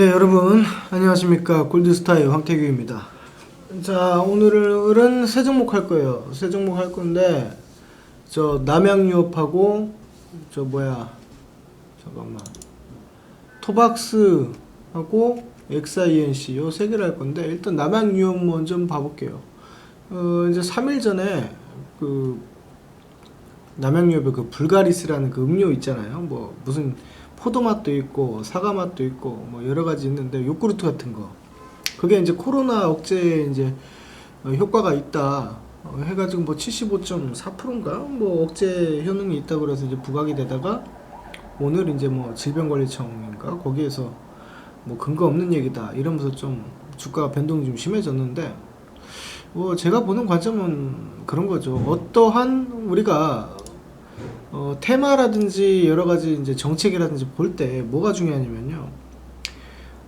네 여러분 안녕하십니까. 골드스타의 황태규입니다. 자 오늘은 세 종목 할 거예요. 세 종목 할 건데 저 남양유업하고 저 뭐야 잠깐만. 토박스하고 XINC 요 세 개를 할 건데 일단 남양유업 먼저 봐볼게요. 어 이제 3일 전에 그 남양유업의 그 불가리스라는 그 음료 있잖아요. 뭐 무슨 포도 맛도 있고 사과 맛도 있고 뭐 여러 가지 있는데 요구르트 같은 거. 그게 이제 코로나 억제에 이제 어, 효과가 있다. 어, 해가지고 뭐 75.4%인가 뭐 억제 효능이 있다고 그래서 이제 부각이 되다가 오늘 이제 뭐 질병관리청인가 거기에서 뭐 근거 없는 얘기다 이러면서 좀 주가가 변동이 좀 심해졌는데 뭐 제가 보는 관점은 그런 거죠. 어떠한 우리가 어, 테마라든지 여러 가지 이제 정책이라든지 볼 때 뭐가 중요하냐면요.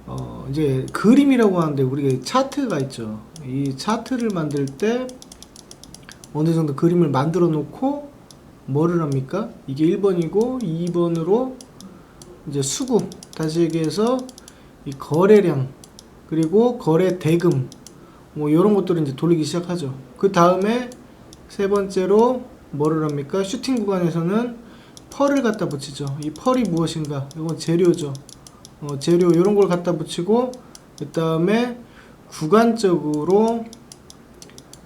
어, 이제 그림이라고 하는데 우리가 차트가 있죠. 이 차트를 만들 때 어느 정도 그림을 만들어 놓고 뭐를 합니까? 이게 1번이고 2번으로 이제 수급 다시 얘기해서 이 거래량 그리고 거래 대금 뭐 이런 것들을 이제 돌리기 시작하죠. 그 다음에 세 번째로 뭐를 합니까? 슈팅 구간에서는 펄을 갖다 붙이죠. 이 펄이 무엇인가? 이건 재료죠. 어, 재료 이런 걸 갖다 붙이고 그 다음에 구간적으로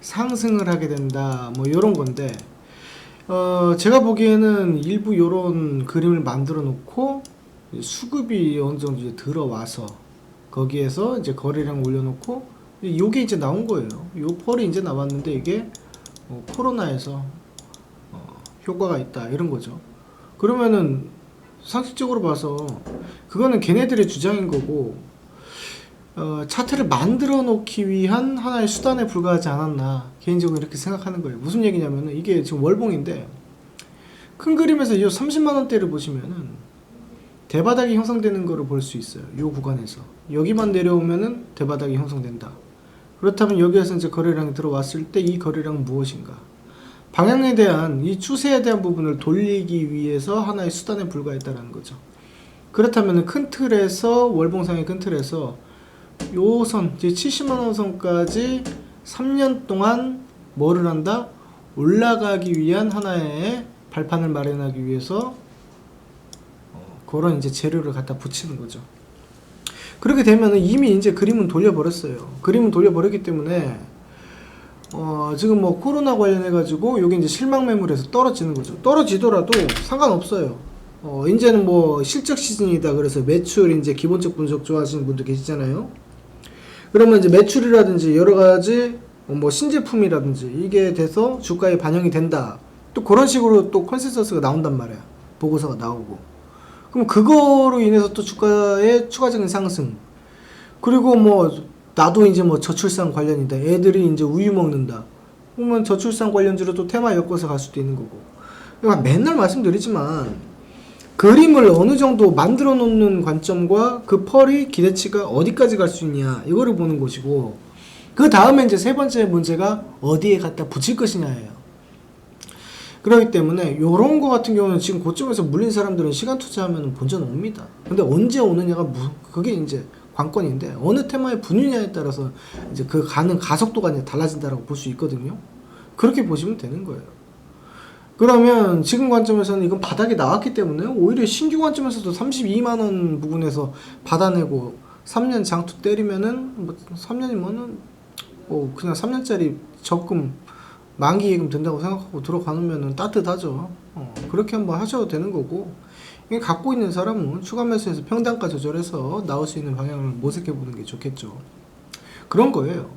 상승을 하게 된다. 뭐 이런 건데 어, 제가 보기에는 일부 이런 그림을 만들어 놓고 수급이 어느 정도 이제 들어와서 거기에서 이제 거래량 올려놓고 요게 이제 나온 거예요. 요 펄이 이제 나왔는데 이게 어, 코로나에서 어, 효과가 있다 이런 거죠. 그러면은 상식적으로 봐서 그거는 걔네들의 주장인 거고 어, 차트를 만들어 놓기 위한 하나의 수단에 불과하지 않았나 개인적으로 이렇게 생각하는 거예요. 무슨 얘기냐면은 이게 지금 월봉인데 큰 그림에서 이 30만 원대를 보시면은 대바닥이 형성되는 거를 볼 수 있어요. 이 구간에서 여기만 내려오면은 대바닥이 형성된다. 그렇다면 여기에서 이제 거래량이 들어왔을 때 이 거래량은 무엇인가? 방향에 대한 이 추세에 대한 부분을 돌리기 위해서 하나의 수단에 불과했다는 거죠. 그렇다면 큰 틀에서 월봉상의 큰 틀에서 요 선, 이제 70만 원 선까지 3년 동안 뭐를 한다? 올라가기 위한 하나의 발판을 마련하기 위해서 어, 그런 이제 재료를 갖다 붙이는 거죠. 그렇게 되면 이미 이제 그림은 돌려버렸어요. 그림은 돌려버렸기 때문에 어, 지금 뭐 코로나 관련해 가지고 여기 이제 실망 매물에서 떨어지는 거죠. 떨어지더라도 상관없어요. 어, 이제는 뭐 실적 시즌이다 그래서 매출 이제 기본적 분석 좋아하시는 분들 계시잖아요. 그러면 이제 매출이라든지 여러 가지 어, 뭐 신제품이라든지 이게 돼서 주가에 반영이 된다. 또 그런 식으로 또 컨센서스가 나온단 말이야. 보고서가 나오고. 그럼 그거로 인해서 또 주가의 추가적인 상승. 그리고 뭐 나도 이제 뭐 저출산 관련이다. 애들이 이제 우유 먹는다. 그러면 저출산 관련주로 또 테마 엮어서 갈 수도 있는 거고. 그러니까 맨날 말씀드리지만 그림을 어느 정도 만들어 놓는 관점과 그 펄이 기대치가 어디까지 갈 수 있냐 이거를 보는 것이고 그 다음에 이제 세 번째 문제가 어디에 갖다 붙일 것이냐예요. 그렇기 때문에 요런 거 같은 경우는 지금 고점에서 물린 사람들은 시간 투자하면 본전 옵니다. 근데 언제 오느냐가 무, 그게 이제 관건인데 어느 테마에 붙느냐에 따라서 이제 그 가는 가속도가 이제 달라진다라고 볼 수 있거든요. 그렇게 보시면 되는 거예요. 그러면 지금 관점에서는 이건 바닥이 나왔기 때문에 오히려 신규 관점에서도 32만 원 부분에서 받아내고 3년 장투 때리면은 뭐 3년이면은 뭐 그냥 3년짜리 적금 만기 예금 된다고 생각하고 들어가면은 따뜻하죠. 어, 그렇게 한번 하셔도 되는 거고 갖고 있는 사람은 추가 매수해서 평단가 조절해서 나올 수 있는 방향을 모색해 보는 게 좋겠죠. 그런 거예요.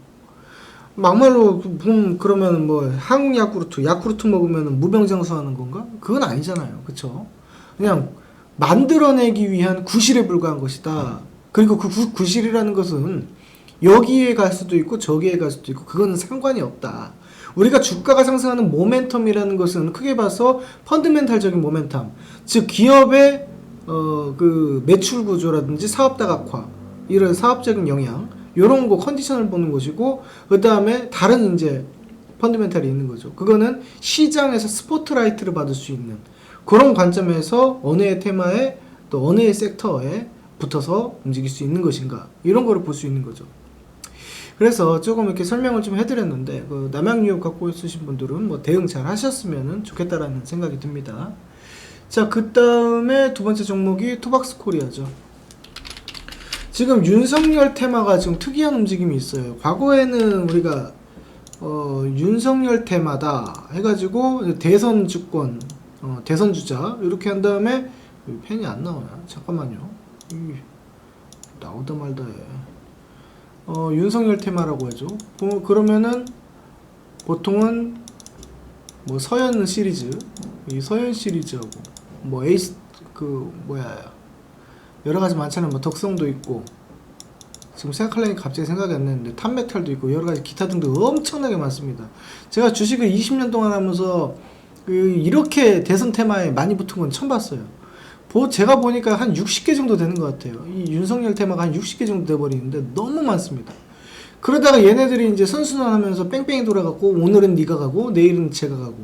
막말로 음, 그러면 뭐 한국 야쿠르트 야쿠르트 먹으면 무병장수하는 건가? 그건 아니잖아요. 그쵸 그냥 만들어내기 위한 구실에 불과한 것이다. 그리고 그 구, 구실이라는 것은 여기에 갈 수도 있고 저기에 갈 수도 있고 그거는 상관이 없다. 우리가 주가가 상승하는 모멘텀이라는 것은 크게 봐서 펀드멘탈적인 모멘텀, 즉 기업의 어, 그 매출 구조라든지 사업 다각화 이런 사업적인 영향 요런 거 컨디션을 보는 것이고 그 다음에 다른 이제 펀드멘탈이 있는 거죠. 그거는 시장에서 스포트라이트를 받을 수 있는 그런 관점에서 어느 의 테마에 또 어느 의 섹터에 붙어서 움직일 수 있는 것인가 이런 거를 볼 수 있는 거죠. 그래서 조금 이렇게 설명을 좀 해드렸는데 그 남양유업 갖고 있으신 분들은 뭐 대응 잘 하셨으면 좋겠다라는 생각이 듭니다. 자, 그 다음에 두 번째 종목이 토박스 코리아죠. 지금 윤석열 테마가 지금 특이한 움직임이 있어요. 과거에는 우리가 어, 윤석열 테마다 해가지고 대선 주권, 어, 대선 주자 이렇게 한 다음에 이 펜이 안 나오냐? 잠깐만요. 이, 나오다 말다 해. 어, 윤석열 테마라고 하죠. 뭐, 그러면은 보통은 뭐 서현 시리즈, 이 서현 시리즈하고 뭐 에이스 그 뭐야 여러 가지 많잖아요. 뭐 덕성도 있고 지금 생각하려니 갑자기 생각이 안 나는데 탑메탈도 있고 여러 가지 기타 등등 엄청나게 많습니다. 제가 주식을 20년 동안 하면서 그 이렇게 대선 테마에 많이 붙은 건 처음 봤어요. 보 제가 보니까 한 60개 정도 되는 것 같아요. 이 윤석열 테마가 한 60개 정도 돼 버리는데 너무 많습니다. 그러다가 얘네들이 이제 선순환하면서 뺑뺑이 돌아가고 오늘은 네가 가고 내일은 제가 가고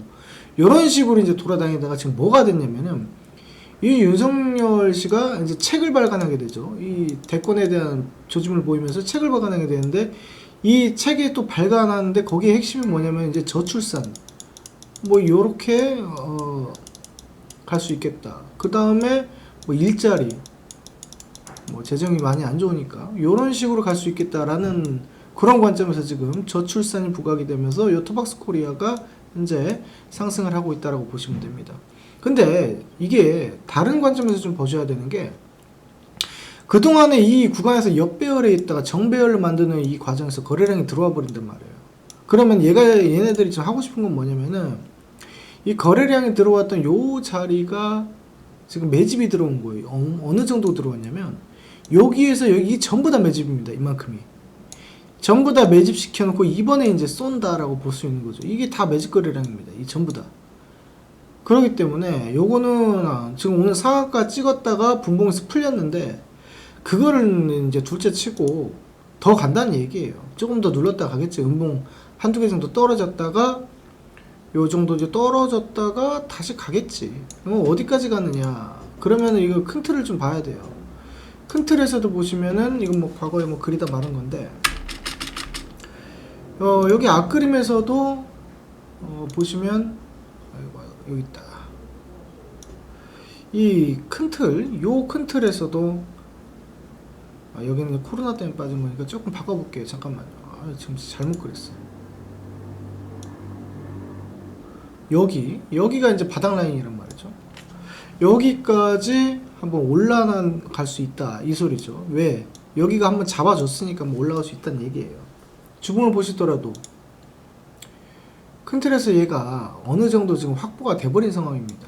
이런 식으로 이제 돌아다니다가 지금 뭐가 됐냐면은 이 윤석열 씨가 이제 책을 발간하게 되죠. 이 대권에 대한 조짐을 보이면서 책을 발간하게 되는데 이 책이 또 발간하는데 거기에 핵심이 뭐냐면 이제 저출산 뭐 요렇게 어, 갈 수 있겠다. 그 다음에 뭐 일자리 뭐 재정이 많이 안 좋으니까 요런 식으로 갈 수 있겠다라는 그런 관점에서 지금 저출산이 부각이 되면서 요 토박스 코리아가 현재 상승을 하고 있다라고 보시면 됩니다. 근데 이게 다른 관점에서 좀 보셔야 되는 게 그동안에 이 구간에서 역배열에 있다가 정배열로 만드는 이 과정에서 거래량이 들어와 버린단 말이에요. 그러면 얘가 얘네들이 지금 하고 싶은 건 뭐냐면은 이 거래량이 들어왔던 요 자리가 지금 매집이 들어온 거예요. 어, 어느 정도 들어왔냐면 여기에서 여기 전부 다 매집입니다. 이만큼이. 전부 다 매집 시켜 놓고 이번에 이제 쏜다라고 볼 수 있는 거죠. 이게 다 매집 거래량입니다. 이 전부 다. 그렇기 때문에 요거는 아, 지금 오늘 상한가 찍었다가 분봉에서 풀렸는데 그거를 이제 둘째 치고 더 간다는 얘기예요. 조금 더 눌렀다 가겠지. 음봉 한두 개 정도 떨어졌다가 요 정도 이제 떨어졌다가 다시 가겠지. 어, 어디까지 가느냐. 그러면 이거 큰 틀을 좀 봐야 돼요. 큰 틀에서도 보시면은 이건 뭐 과거에 뭐 그리다 말한 건데 어, 여기 앞그림에서도 어, 보시면 아이고 여기 있다. 이 큰 틀, 요 큰 틀에서도 아, 여기는 코로나 때문에 빠진 거니까 조금 바꿔볼게요. 잠깐만요. 아, 지금 잘못 그렸어. 여기, 여기가 이제 바닥 라인이란 말이죠. 여기까지 한번 올라간 갈수 있다 이 소리죠. 왜? 여기가 한번 잡아줬으니까 뭐 올라갈 수 있다는 얘기예요. 주봉을 보시더라도 큰 틀에서 얘가 어느 정도 지금 확보가 돼버린 상황입니다.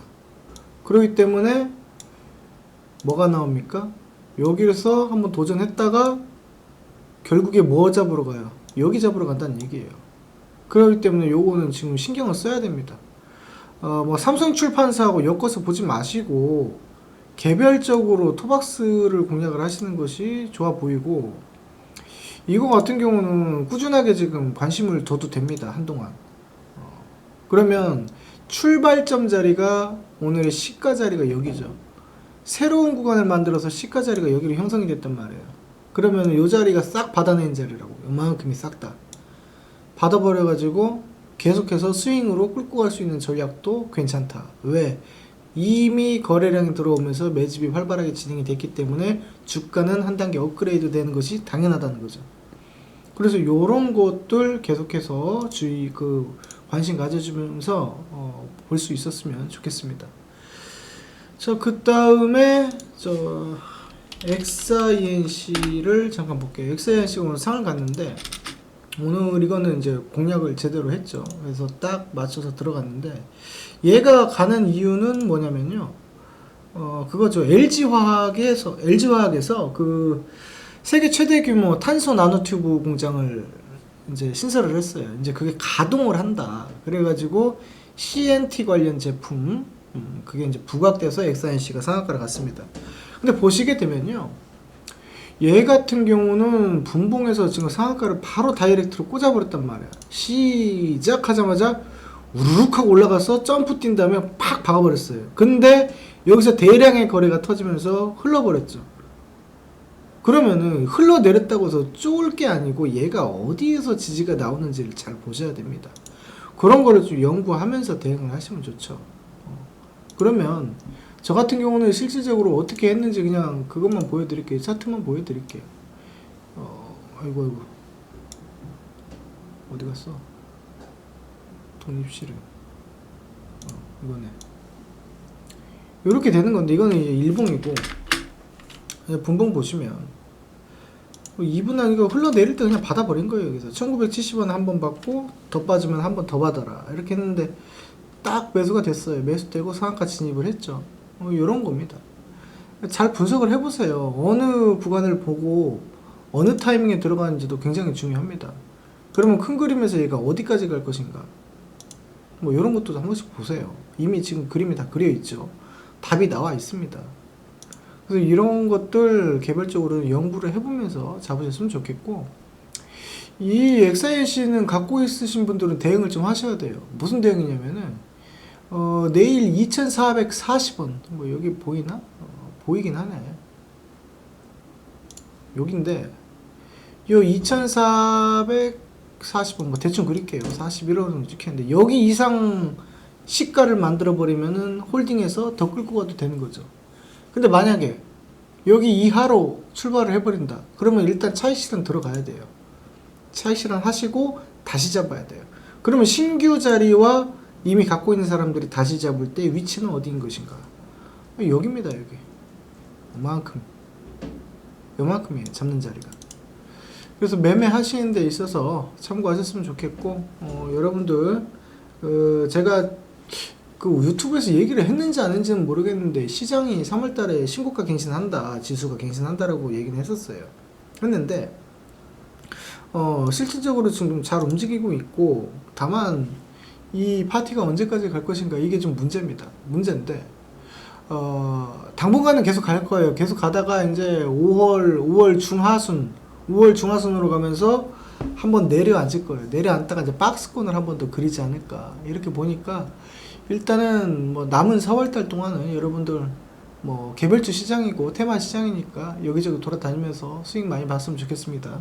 그렇기 때문에 뭐가 나옵니까? 여기서 한번 도전했다가 결국에 뭐 잡으러 가요? 여기 잡으러 간다는 얘기예요. 그렇기 때문에 요거는 지금 신경을 써야 됩니다. 어, 뭐 삼성 출판사하고 엮어서 보지 마시고 개별적으로 토박스를 공략을 하시는 것이 좋아 보이고 이거 같은 경우는 꾸준하게 지금 관심을 둬도 됩니다 한동안. 어, 그러면 출발점 자리가 오늘의 시가 자리가 여기죠. 새로운 구간을 만들어서 시가 자리가 여기로 형성이 됐단 말이에요. 그러면 이 자리가 싹 받아낸 자리라고 이만큼이 싹 다. 받아버려 가지고 계속해서 스윙으로 끌고 갈 수 있는 전략도 괜찮다 왜? 이미 거래량이 들어오면서 매집이 활발하게 진행이 됐기 때문에 주가는 한 단계 업그레이드 되는 것이 당연하다는 거죠. 그래서 요런 것들 계속해서 주의 그 관심 가져주면서 어, 볼 수 있었으면 좋겠습니다. 자, 그 다음에 저 XINC를 잠깐 볼게요. XINC가 오늘 상을 갔는데 오늘 이거는 이제 공략을 제대로 했죠. 그래서 딱 맞춰서 들어갔는데 얘가 가는 이유는 뭐냐면요. 어 그거죠. LG 화학에서 LG 화학에서 그 세계 최대 규모 탄소 나노튜브 공장을 이제 신설을 했어요. 이제 그게 가동을 한다. 그래가지고 CNT 관련 제품 음, 그게 이제 부각돼서 엑사인 씨가 상한가를 갔습니다. 근데 보시게 되면요. 얘 같은 경우는 분봉에서 지금 상한가를 바로 다이렉트로 꽂아버렸단 말이야. 시작하자마자 우르륵 하고 올라가서 점프 뛴 다음에 팍 박아버렸어요. 근데 여기서 대량의 거래가 터지면서 흘러버렸죠. 그러면은 흘러내렸다고 해서 쫄게 아니고 얘가 어디에서 지지가 나오는지를 잘 보셔야 됩니다. 그런 거를 좀 연구하면서 대응을 하시면 좋죠. 어. 그러면 저 같은 경우는 실질적으로 어떻게 했는지 그냥 그것만 보여드릴게요. 차트만 보여드릴게요. 어, 아이고 아이고 어디 갔어? 독립실은 어, 이거네. 이렇게 되는 건데 이거는 이제 일봉이고 그냥 분봉 보시면 2분한 이거 흘러내릴 때 그냥 받아버린 거예요 여기서 1970원 한 번 받고 더 빠지면 한 번 더 받아라 이렇게 했는데 딱 매수가 됐어요 매수되고 상한가 진입을 했죠 어, 이런 겁니다. 잘 분석을 해보세요. 어느 구간을 보고 어느 타이밍에 들어가는지도 굉장히 중요합니다. 그러면 큰 그림에서 얘가 어디까지 갈 것인가? 뭐 이런 것도 한 번씩 보세요. 이미 지금 그림이 다 그려 있죠. 답이 나와 있습니다. 그래서 이런 것들 개별적으로 연구를 해보면서 잡으셨으면 좋겠고 이 XINC는 갖고 있으신 분들은 대응을 좀 하셔야 돼요. 무슨 대응이냐면은 어, 내일 2,440원 뭐 여기 보이나? 어, 보이긴 하네. 여긴데 요 2,440원 뭐 대충 그릴게요. 41원 정도 찍혔는데 여기 이상 시가를 만들어 버리면은 홀딩해서 더 끌고 가도 되는 거죠. 근데 만약에 여기 이하로 출발을 해버린다. 그러면 일단 차익 실현 들어가야 돼요. 차익 실현 하시고 다시 잡아야 돼요. 그러면 신규 자리와 이미 갖고 있는 사람들이 다시 잡을 때 위치는 어디인 것인가? 여기입니다, 여기. 요만큼. 요만큼이에요, 잡는 자리가. 그래서 매매하시는 데 있어서 참고하셨으면 좋겠고, 어, 여러분들, 어, 제가 그 유튜브에서 얘기를 했는지 안 했는지는 모르겠는데 시장이 3월 달에 신고가 갱신한다 지수가 갱신한다라고 얘기는 했었어요 했는데 어 실질적으로 지금 잘 움직이고 있고 다만 이 파티가 언제까지 갈 것인가 이게 좀 문제입니다. 문제인데 어 당분간은 계속 갈 거예요. 계속 가다가 이제 5월 5월 중하순 5월 중하순으로 가면서 한번 내려앉을 거예요. 내려앉다가 이제 박스권을 한 번 더 그리지 않을까. 이렇게 보니까 일단은 뭐 남은 4월달 동안은 여러분들 뭐 개별주 시장이고 테마 시장이니까 여기저기 돌아다니면서 수익 많이 봤으면 좋겠습니다.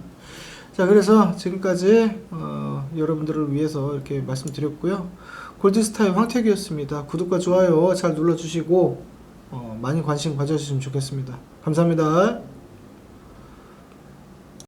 자 그래서 지금까지 어, 여러분들을 위해서 이렇게 말씀드렸고요. 골드스타의 황택이었습니다. 구독과 좋아요 잘 눌러주시고 어, 많이 관심 가져주시면 좋겠습니다. 감사합니다.